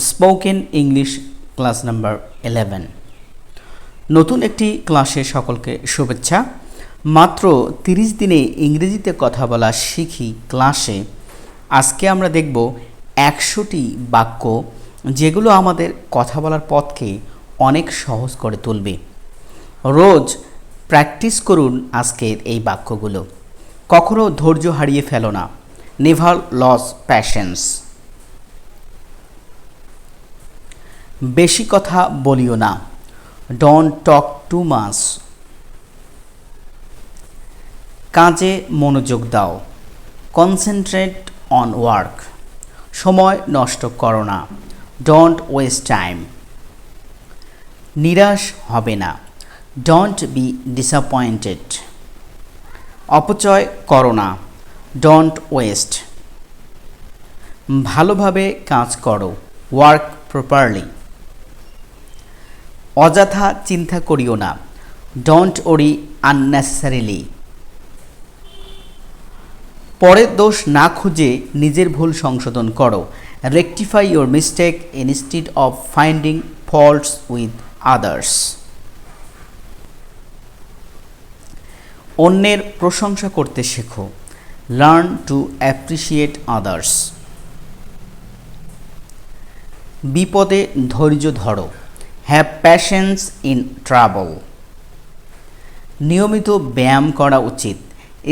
Spoken English class number eleven নতুন একটি ক্লাসে সকলকে শুভেচ্ছা। মাত্র তিরিশ দিনে ইংরেজিতে কথা বলা শিখি ক্লাসে। আজকে আমরা দেখব একশোটি বাক্য যেগুলো আমাদের কথা বলার পথকে অনেক সহজ করে তুলবে। রোজ প্র্যাকটিস করুন আজকের এই বাক্যগুলো। কখনো ধৈর্য হারিয়ে ফেলো না। Never loss patience. বেশি কথা বলিও না। ডোন্ট টক টু মাস কাজে মনোযোগ দাও। কনসেন্ট্রেট অন ওয়ার্ক সময় নষ্ট করো না। ডোন্ট ওয়েস্ট টাইম নিরাশ হবে না। ডোন্ট বি ডিসঅ্যাপয়েন্টেড অপচয় করো না। ডোন্ট ওয়েস্ট ভালোভাবে কাজ করো। ওয়ার্ক প্রপারলি অযথা চিন্তা করিও না। ডোন্ট ওরি আননেসেসারিলি পরের দোষ না খুঁজে নিজের ভুল সংশোধন করো। Rectify your mistake instead of finding faults with others অন্যের প্রশংসা করতে শেখো। লার্ন টু অ্যাপ্রিসিয়েট আদার্স বিপদে ধৈর্য ধরো। হ্যাভ প্যাশেন্স ইন ট্রাভেল নিয়মিত ব্যায়াম করা উচিত।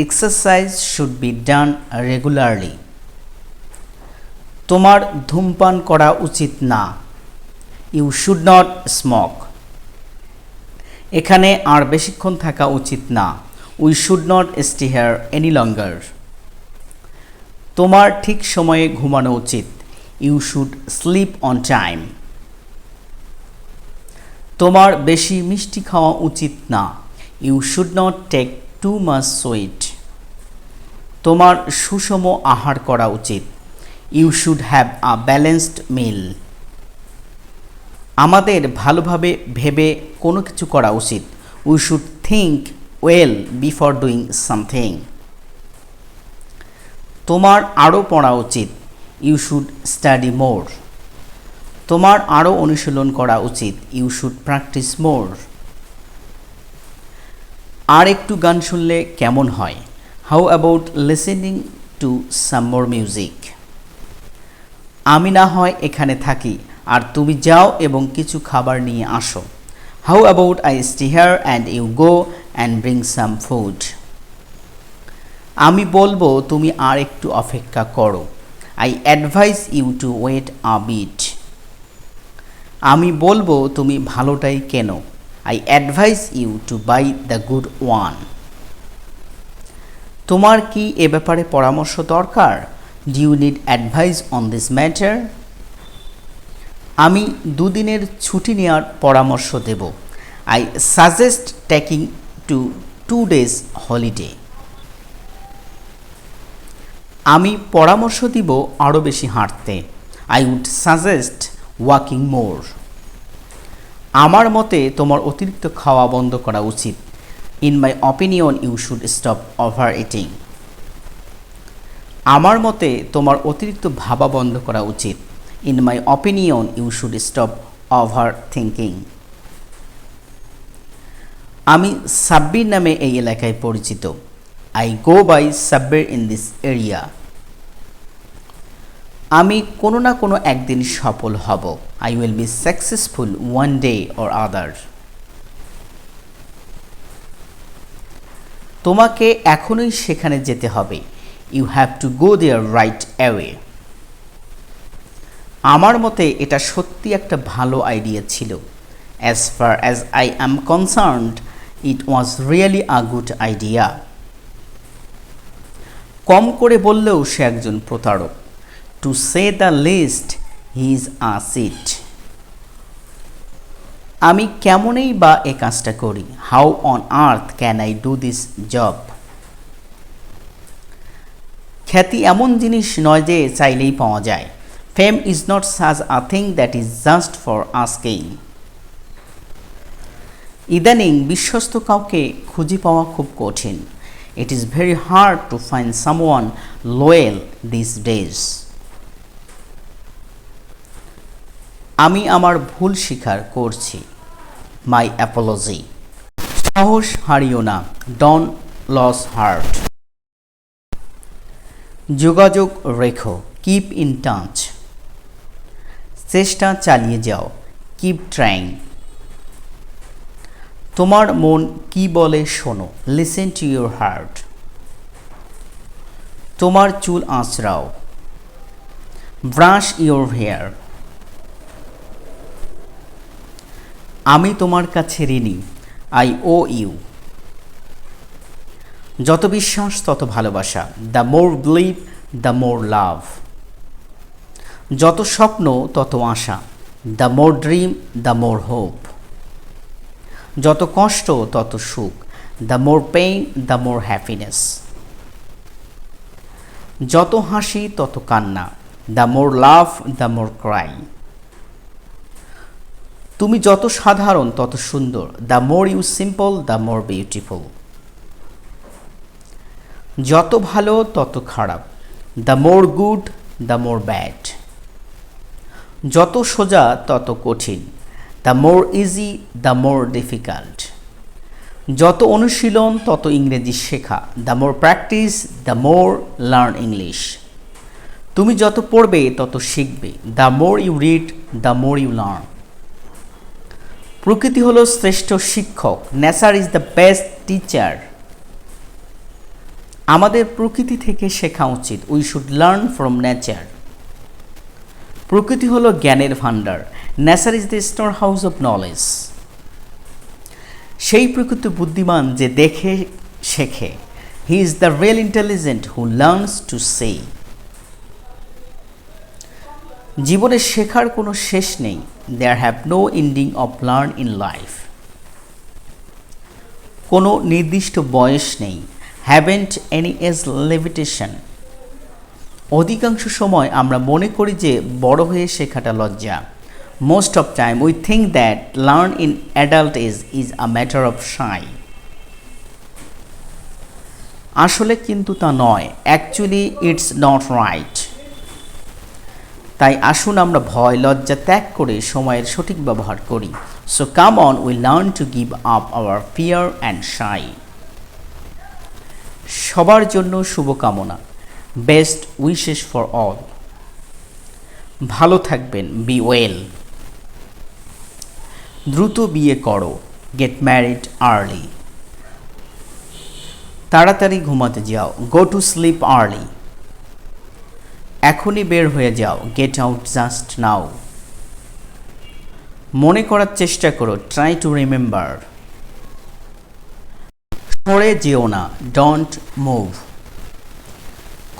Exercise should be done regularly তোমার ধূমপান করা উচিত না। ইউ শুড নট স্মোক এখানে আর বেশিক্ষণ থাকা উচিত না। We should not stay here any longer তোমার ঠিক সময়ে ঘুমানো উচিত। You should sleep on time তোমার বেশি মিষ্টি খাওয়া উচিত না। You should not take too much sweet তোমার সুষম আহার করা উচিত। You should have a balanced meal আমাদের ভালোভাবে ভেবে কোনো কিছু করা উচিত। We should think well before doing something তোমার আরও পড়া উচিত। ইউ শুড স্টাডি মোর তোমার আরও অনুশীলন করা উচিত। ইউ শুড প্র্যাকটিস মোর আর একটু গান শুনলে কেমন হয়? How about listening to some more music আমি না হয় এখানে থাকি, আর তুমি যাও এবং কিছু খাবার নিয়ে আসো। How about I stay here and you go and bring some food আমি বলব তুমি আর একটু অপেক্ষা করো। I advise you to wait a bit আমি বলব তুমি ভালোটাই কেন। I advise you to buy the good one তোমার কি এ ব্যাপারে পরামর্শ দরকার? Do you need advice on this matter আমি দুদিনের ছুটি নেওয়ার পরামর্শ দেব। I suggest taking two two days holiday আমি পরামর্শ দিব আরও বেশি হাঁটতে। I would suggest walking more. আমার মতে তোমার অতিরিক্ত খাওয়া বন্ধ করা উচিত। In my opinion you should stop overeating আমার মতে তোমার অতিরিক্ত ভাবা বন্ধ করা উচিত। In my opinion you should stop overthinking আমি সাব্বির নামে এই এলাকায় পরিচিত। I go by Sabbir in this area আমি কোনো না কোনো একদিন সফল হব। I will be successful one day or other তোমাকে এখনই সেখানে যেতে হবে। You have to go there right away আমার মতে এটা সত্যি একটা ভালো আইডিয়া ছিল। As far as I am concerned it was really a good idea কম করে বললেও সে একজন প্রতারক। To say the least he is a cheat আমি কেমনই বা এ কাজটা করি? How on earth can I do this job খ্যাতি এমন জিনিস নয় যে চাইলেই পাওয়া যায়। Fame is not such a thing that is just for asking ইদানিং বিশ্বস্ত কাউকে খুঁজে পাওয়া খুব কঠিন। It is very hard to find someone loyal this days আমি আমার ভুল স্বীকার করছি। মাই অ্যাপোলজি সাহস হারিও না। ডন লস হার্ট যোগাযোগ রেখো। কিপ ইন টাচ চেষ্টা চালিয়ে যাও। কিপ ট্রাইং তোমার মন কি বলে শোনো। লিসেন টু ইউর হার্ট তোমার চুল আঁচড়াও। ব্রাশ ইউর হেয়ার আমি তোমার কাছে ঋণী আই ও ইউ যত বিশ্বাস, তত ভালোবাসা the more believe the more love যত স্বপ্ন, তত আশা the more dream the more hope যত কষ্ট, তত সুখ the more pain the more happiness যত হাসি, তত কান্না the more love the more cry তুমি যত সাধারণ, তত সুন্দর। The more you simple the more beautiful যত ভালো, তত খারাপ। The more good the more bad যত সোজা, তত কঠিন। The more easy the more difficult যত অনুশীলন, তত ইংরেজি শেখা। The more practice the more learn English তুমি যত পড়বে, তত শিখবে। The more you read the more you learn প্রকৃতি হলো শ্রেষ্ঠ শিক্ষক। Nature is the best teacher আমাদের প্রকৃতি থেকে শেখা উচিত। We should learn from nature প্রকৃতি হলো জ্ঞানের ভাণ্ডার। Nature is the storehouse of knowledge সেই প্রকৃত বুদ্ধিমান যে দেখে, শেখে। He is the real intelligent who learns to say জীবনে শেখার কোনো শেষ নেই। There have no ending of learn in life কোনো নির্দিষ্ট বয়স নেই। হ্যাভেন্ট এনি এজ লিমিটেশন অধিকাংশ সময় আমরা মনে করি যে বড় হয়ে শেখাটা লজ্জা। Most of time we think that learn in adult age is a matter of shy আসলে কিন্তু তা নয়। অ্যাকচুয়ালি ইটস নট রাইট তাই আসুন আমরা ভয়, লজ্জা ত্যাগ করে সময়ের সঠিক ব্যবহার করি। So come on we learn to give up our fear and shy সবার জন্য শুভকামনা। বেস্ট উইশেস ফর অল ভালো থাকবেন বি ওয়েল দ্রুত বিয়ে করো গেট ম্যারিড আর্লি তাড়াতাড়ি ঘুমাতে যাও গো টু স্লিপ আর্লি এখনই বের হয়ে যাও। গেট আউট জাস্ট নাও মনে করার চেষ্টা করো। ট্রাই টু রিমেম্বার সরে যেও না। ডোন্ট মুভ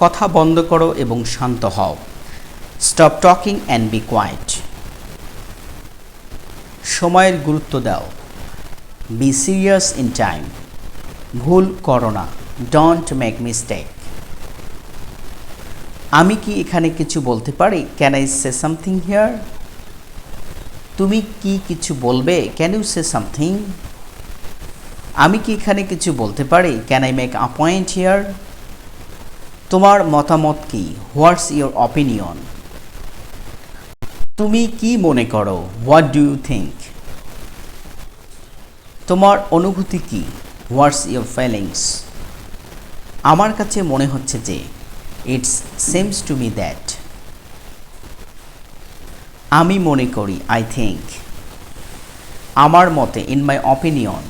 কথা বন্ধ করো এবং শান্ত হও। Stop talking and be quiet সময়ের গুরুত্ব দাও। বি সিরিয়াস ইন টাইম ভুল করো না। ডোন্ট মেক মিস্টেক আমি কি এখানে কিছু বলতে পারি? Can I say something here তুমি কি কিছু বলবে? ক্যান ইউ সে সামথিং আমি কি এখানে কিছু বলতে পারি? Can I make a point here তোমার মতামত কি? হোয়াটস ইউর অপিনিয়ন তুমি কি মনে করো? হোয়াট ডু ইউ থিঙ্ক তোমার অনুভূতি কি? হোয়াটস ইউর ফিলিংস আমার কাছে মনে হচ্ছে যে it's seems to me that আমি মনে করি আই থিঙ্ক আমার মতে ইন মাই অপিনিয়ন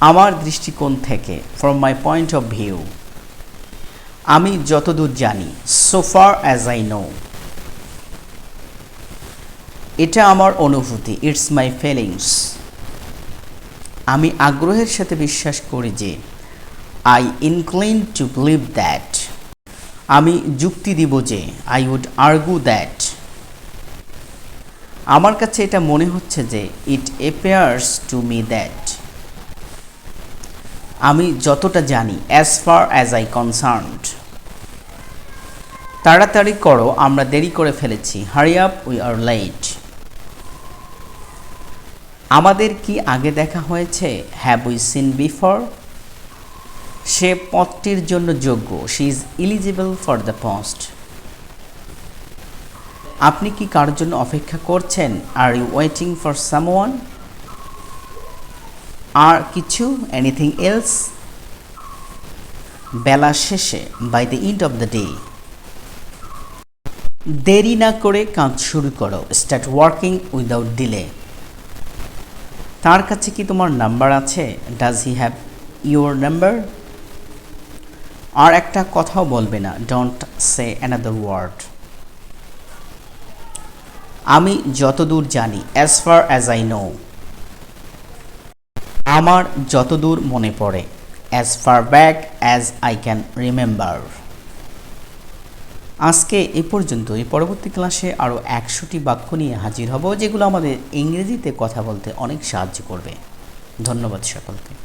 আমার দৃষ্টিকোণ থেকে from my point of view আমি যতদূর জানি so far as I know এটা আমার অনুভূতি ইটস মাই ফিলিংস আমি আগ্রহের সাথে বিশ্বাস করি যে I incline to believe that আমি যুক্তি দিব যে আই উড আর্গু দ্যাট আমার কাছে এটা মনে হচ্ছে যে it appears to me that আমি যতটা জানি as far as I concerned তাড়াতাড়ি করো, আমরা দেরি করে ফেলেছি। Hurry up we are late আমাদের কি আগে দেখা হয়েছে? হ্যাভ উই সিন বিফোর সে পদটির জন্য যোগ্য। She is eligible for the post আপনি কি কারোর জন্য অপেক্ষা করছেন? Are you waiting for someone আর কিছু? এনিথিং এলস বেলা শেষে by the end of the day দেরি না করে কাজ শুরু করো। স্টার্ট ওয়ার্কিং উইদাউট ডিলে তার কাছে কি তোমার নাম্বার আছে? Does he have your number আর একটা কথাও বলবে না। ডোন্ট সে অ্যানাদার ওয়ার্ড আমি যতদূর জানি as far as I know আমার যতদূর মনে পড়ে as far back as I can remember আজকে এ পর্যন্তই। পরবর্তী ক্লাসে আরও একশোটি বাক্য নিয়ে হাজির হব, যেগুলো আমাদের ইংরেজিতে কথা বলতে অনেক সাহায্য করবে। ধন্যবাদ সকলকে।